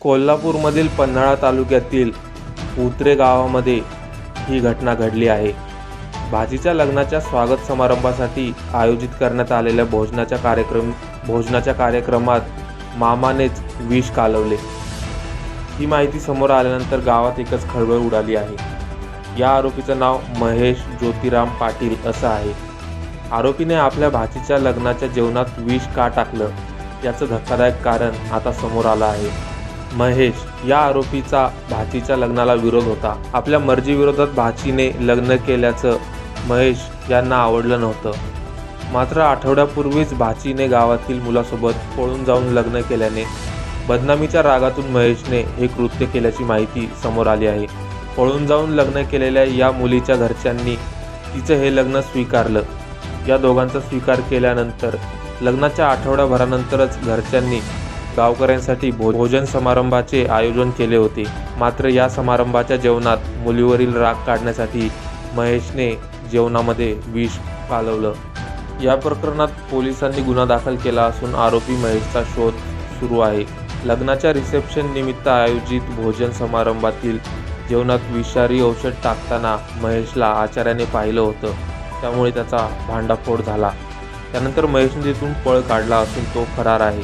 कोल्हापूरमधील पन्हाळा तालुक्यातील उतरे गावामध्ये ही घटना घडली आहे. भाजीच्या लग्नाच्या स्वागत समारंभासाठी आयोजित करण्यात आलेल्या भोजनाच्या कार्यक्रम भोजनाच्या कार्यक्रमात मामानेच विष कालवले. ही माहिती समोर आल्यानंतर गावात एकच खळबळ उडाली आहे. या आरोपीचं नाव महेश ज्योतिराम पाटील असं आहे. आरोपीने आपल्या भाचीच्या लग्नाच्या जेवणात विष का टाकलं? याचं धक्कादायक कारण आता समोर आलं आहे. महेश या आरोपीचा भाचीच्या लग्नाला विरोध होता. आपल्या मर्जीविरोधात भाचीने लग्न केल्याचं महेश यांना आवडलं नव्हतं. मात्र आठवड्यापूर्वीच भाचीने गावातील मुलासोबत पळून जाऊन लग्न केल्याने बदनामीच्या रागातून महेशने हे कृत्य केल्याची माहिती समोर आली आहे. पळून जाऊन लग्न केलेल्या या मुलीच्या घरच्यांनी तिचं हे लग्न स्वीकारलं. या दोघांचा स्वीकार केल्यानंतर लग्नाच्या आठवड्याभरानंतरच घरच्यांनी गावकऱ्यांसाठी भो भोजन समारंभाचे आयोजन केले होते. मात्र या समारंभाच्या जेवणात मुलीवरील राग काढण्यासाठी महेशने जेवणामध्ये विष पालवलं या प्रकरणात पोलिसांनी गुन्हा दाखल केला असून आरोपी महेशचा शोध सुरू आहे. लग्नाच्या रिसेप्शन निमित्त आयोजित भोजन समारंभातील जेवणात विषारी औषध टाकताना महेशला आचार्याने पाहिलं होतं. त्यामुळे त्याचा भांडाफोड झाला. त्यानंतर महेशने तिथून पळ काढला असून तो फरार आहे.